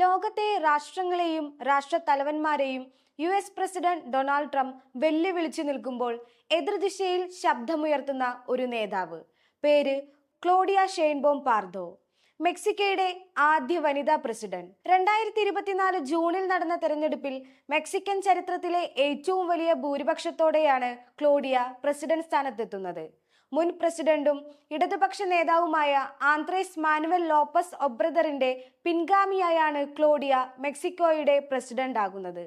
ലോകത്തെ രാഷ്ട്രങ്ങളെയും രാഷ്ട്രത്തലവന്മാരെയും U S president Donald Trump വെല്ലുവിളിച്ചു നിൽക്കുമ്പോൾ എതിർദിശയിൽ ശബ്ദമുയർത്തുന്ന ഒരു നേതാവ്. പേര് ക്ലോഡിയ ഷെയ്ൻബോം പാർദോ. മെക്സിക്കയുടെ ആദ്യ വനിതാ പ്രസിഡന്റ്. രണ്ടായിരത്തി ഇരുപത്തിനാല് ജൂണിൽ നടന്ന തെരഞ്ഞെടുപ്പിൽ മെക്സിക്കൻ ചരിത്രത്തിലെ ഏറ്റവും വലിയ ഭൂരിപക്ഷത്തോടെയാണ് ക്ലോഡിയ പ്രസിഡന്റ് സ്ഥാനത്തെത്തുന്നത്. മുൻ പ്രസിഡന്റും ഇടതുപക്ഷ നേതാവുമായ ആന്ത്രേസ് മാനുവൽ ലോപ്പസ് ഒബ്രദറിന്റെ പിൻഗാമിയായാണ് ക്ലോഡിയ മെക്സിക്കോയുടെ പ്രസിഡന്റ് ആകുന്നത്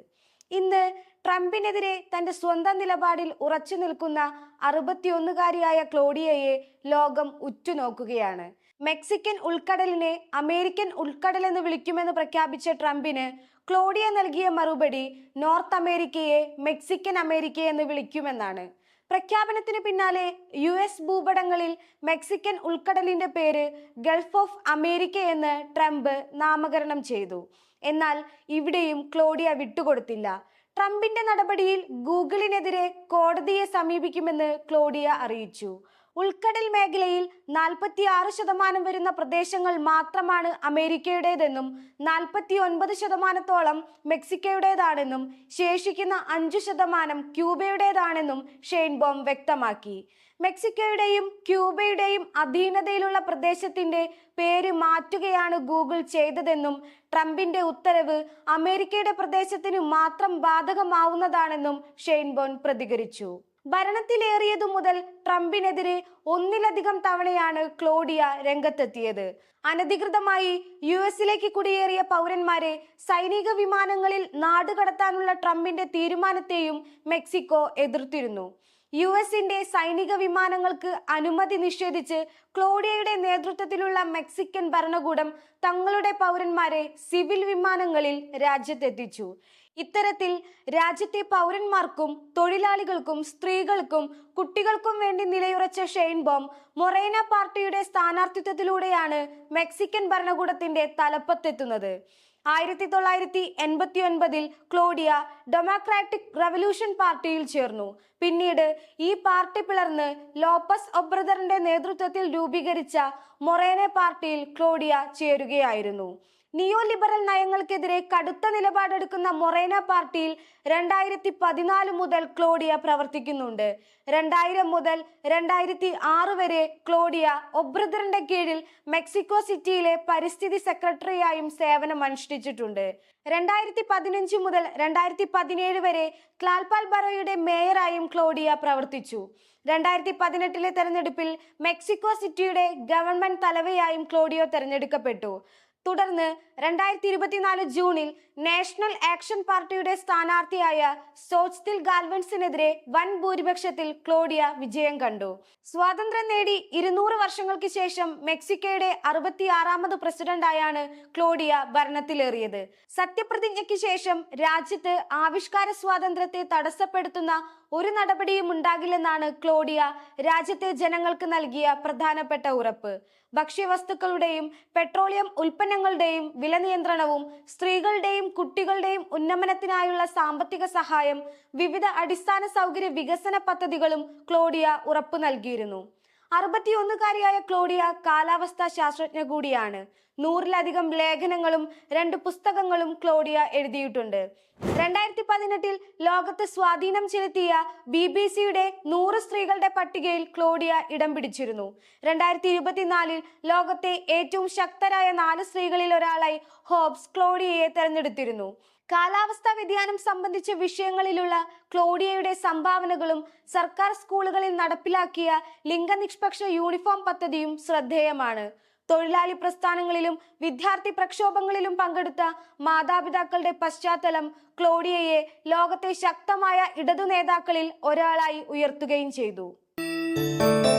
ഇന്ന് ട്രംപിനെതിരെ തന്റെ സ്വന്തം നിലപാടിൽ ഉറച്ചു നിൽക്കുന്ന അറുപത്തിയൊന്നുകാരിയായ ക്ലോഡിയയെ ലോകം ഉറ്റുനോക്കുകയാണ്. മെക്സിക്കൻ ഉൾക്കടലിനെ അമേരിക്കൻ ഉൾക്കടൽ എന്ന് വിളിക്കുമെന്ന് പ്രഖ്യാപിച്ച ട്രംപിന് ക്ലോഡിയ നൽകിയ മറുപടി നോർത്ത് അമേരിക്കയെ മെക്സിക്കൻ അമേരിക്ക എന്ന് വിളിക്കുമെന്നാണ്. പ്രഖ്യാപനത്തിന് പിന്നാലെ യു എസ് ഭൂപടങ്ങളിൽ മെക്സിക്കൻ ഉൾക്കടലിന്റെ പേര് ഗൾഫ് ഓഫ് അമേരിക്ക എന്ന് ട്രംപ് നാമകരണം ചെയ്തു. എന്നാൽ ഇവിടെയും ക്ലോഡിയ വിട്ടുകൊടുത്തില്ല. ട്രംപിന്റെ നടപടിയിൽ ഗൂഗിളിനെതിരെ കോടതിയെ സമീപിക്കുമെന്ന് ക്ലോഡിയ അറിയിച്ചു. ഉൾക്കടൽ മേഖലയിൽ നാൽപ്പത്തി ആറ് ശതമാനം വരുന്ന പ്രദേശങ്ങൾ മാത്രമാണ് അമേരിക്കയുടേതെന്നും നാൽപ്പത്തി ഒൻപത് ശതമാനത്തോളം മെക്സിക്കോയുടേതാണെന്നും ശേഷിക്കുന്ന അഞ്ചു ശതമാനം ക്യൂബയുടേതാണെന്നും ഷെയ്ൻബോം വ്യക്തമാക്കി. മെക്സിക്കോയുടെയും ക്യൂബയുടെയും അധീനതയിലുള്ള പ്രദേശത്തിന്റെ പേര് മാറ്റുകയാണ് ഗൂഗിൾ ചെയ്തതെന്നും ട്രംപിന്റെ ഉത്തരവ് അമേരിക്കയുടെ പ്രദേശത്തിനു മാത്രം ബാധകമാവുന്നതാണെന്നും ഷെയ്ൻബോൺ പ്രതികരിച്ചു. ഭരണത്തിലേറിയതു മുതൽ ട്രംപിനെതിരെ ഒന്നിലധികം തവണയാണ് ക്ലോഡിയ രംഗത്തെത്തിയത്. അനധികൃതമായി യു എസിലേക്ക് കുടിയേറിയ പൗരന്മാരെ സൈനിക വിമാനങ്ങളിൽ നാടുകടത്താനുള്ള ട്രംപിന്റെ തീരുമാനത്തെയും മെക്സിക്കോ എതിർത്തിരുന്നു. യു എസിന്റെ സൈനിക വിമാനങ്ങൾക്ക് അനുമതി നിഷേധിച്ച് ക്ലോഡിയയുടെ നേതൃത്വത്തിലുള്ള മെക്സിക്കൻ ഭരണകൂടം തങ്ങളുടെ പൗരന്മാരെ സിവിൽ വിമാനങ്ങളിൽ രാജ്യത്തെത്തിച്ചു. ഇത്തരത്തിൽ രാജ്യത്തെ പൗരന്മാർക്കും തൊഴിലാളികൾക്കും സ്ത്രീകൾക്കും കുട്ടികൾക്കും വേണ്ടി നിലയുറച്ച ഷെയ്ൻബോം മൊറേന പാർട്ടിയുടെ സ്ഥാനാർത്ഥിത്വത്തിലൂടെയാണ് മെക്സിക്കൻ ഭരണകൂടത്തിന്റെ തലപ്പത്തെത്തുന്നത്. ആയിരത്തി തൊള്ളായിരത്തി എൺപത്തി ഒൻപതിൽ ക്ലോഡിയ ഡെമോക്രാറ്റിക് റവല്യൂഷൻ പാർട്ടിയിൽ ചേർന്നു. പിന്നീട് ഈ പാർട്ടി പിളർന്ന് ലോപ്പസ് ഒബ്രദറിന്റെ നേതൃത്വത്തിൽ രൂപീകരിച്ച മൊറേനെ പാർട്ടിയിൽ ക്ലോഡിയ ചേരുകയായിരുന്നു. നിയോ ലിബറൽ നയങ്ങൾക്കെതിരെ കടുത്ത നിലപാടെടുക്കുന്ന മൊറേന പാർട്ടിയിൽ രണ്ടായിരത്തി പതിനാല് മുതൽ ക്ലോഡിയ പ്രവർത്തിക്കുന്നുണ്ട്. രണ്ടായിരം മുതൽ രണ്ടായിരത്തി ആറ് വരെ ക്ലോഡിയ ഒബ്രദറിന്റെ കീഴിൽ മെക്സിക്കോ സിറ്റിയിലെ പരിസ്ഥിതി സെക്രട്ടറിയായും സേവനം അനുഷ്ഠിച്ചിട്ടുണ്ട് രണ്ടായിരത്തി പതിനഞ്ച് മുതൽ രണ്ടായിരത്തി പതിനേഴ് വരെ ക്ലാൽപാൽ ബറോയുടെ മേയറായും ക്ലോഡിയ പ്രവർത്തിച്ചു. രണ്ടായിരത്തി പതിനെട്ടിലെ തെരഞ്ഞെടുപ്പിൽ മെക്സിക്കോ സിറ്റിയുടെ ഗവൺമെന്റ് തലവയായും ക്ലോഡിയോ തെരഞ്ഞെടുക്കപ്പെട്ടു. തുടർന്ന് രണ്ടായിരത്തി ഇരുപത്തിനാല് ജൂണിൽ നാഷണൽ ആക്ഷൻ പാർട്ടിയുടെ സ്ഥാനാർത്ഥിയായ സോച്തിൽ ഗാൽവൻസിനെതിരെ വൻ ഭൂരിപക്ഷത്തിൽ ക്ലോഡിയ വിജയം കണ്ടു. സ്വാതന്ത്ര്യം നേടി ഇരുന്നൂറ് വർഷങ്ങൾക്ക് ശേഷം മെക്സിക്കോയുടെ അറുപത്തിയാറാമത് പ്രസിഡന്റായാണ് ക്ലോഡിയ ഭരണത്തിലേറിയത്. സത്യപ്രതിജ്ഞയ്ക്ക് ശേഷം രാജ്യത്ത് ആവിഷ്കാര സ്വാതന്ത്ര്യത്തെ തടസ്സപ്പെടുത്തുന്ന ഒരു നടപടിയും ഉണ്ടാകില്ലെന്നാണ് ക്ലോഡിയ രാജ്യത്തെ ജനങ്ങൾക്ക് നൽകിയ പ്രധാനപ്പെട്ട ഉറപ്പ്. ഭക്ഷ്യവസ്തുക്കളുടെയും പെട്രോളിയം ഉൽപ്പന്നങ്ങളുടെയും വില നിയന്ത്രണവും സ്ത്രീകളുടെയും കുട്ടികളുടെയും ഉന്നമനത്തിനായുള്ള സാമ്പത്തിക സഹായം വിവിധ അടിസ്ഥാന സൗകര്യ വികസന പദ്ധതികളും ക്ലോഡിയ ഉറപ്പു നൽകിയിരുന്നു. അറുപത്തിയൊന്നുകാരിയായ ക്ലോഡിയ കാലാവസ്ഥാ ശാസ്ത്രജ്ഞ കൂടിയാണ്. നൂറിലധികം ലേഖനങ്ങളും രണ്ട് പുസ്തകങ്ങളും ക്ലോഡിയ എഴുതിയിട്ടുണ്ട്. രണ്ടായിരത്തി പതിനെട്ടിൽ ലോകത്ത് സ്വാധീനം ചെലുത്തിയ ബി ബി സിയുടെ നൂറ് പട്ടികയിൽ ക്ലോഡിയ ഇടം പിടിച്ചിരുന്നു. രണ്ടായിരത്തി ഇരുപത്തിനാലിൽ ലോകത്തെ ഏറ്റവും ശക്തരായ നാല് സ്ത്രീകളിൽ ഒരാളായി ഹോബ്സ് ക്ലോഡിയയെ തെരഞ്ഞെടുത്തിരുന്നു. കാലാവസ്ഥാ വ്യതിയാനം സംബന്ധിച്ച വിഷയങ്ങളിലുള്ള ക്ലോഡിയയുടെ സംഭാവനകളും സർക്കാർ സ്കൂളുകളിൽ നടപ്പിലാക്കിയ ലിംഗനിഷ്പക്ഷ യൂണിഫോം പദ്ധതിയും ശ്രദ്ധേയമാണ്. തൊഴിലാളി പ്രസ്ഥാനങ്ങളിലും വിദ്യാർത്ഥി പ്രക്ഷോഭങ്ങളിലും പങ്കെടുത്ത മാതാപിതാക്കളുടെ പശ്ചാത്തലം ക്ലോഡിയയെ ലോകത്തെ ശക്തമായ ഇടതു നേതാക്കളിൽ ഒരാളായി ഉയർത്തുകയും ചെയ്തു. Música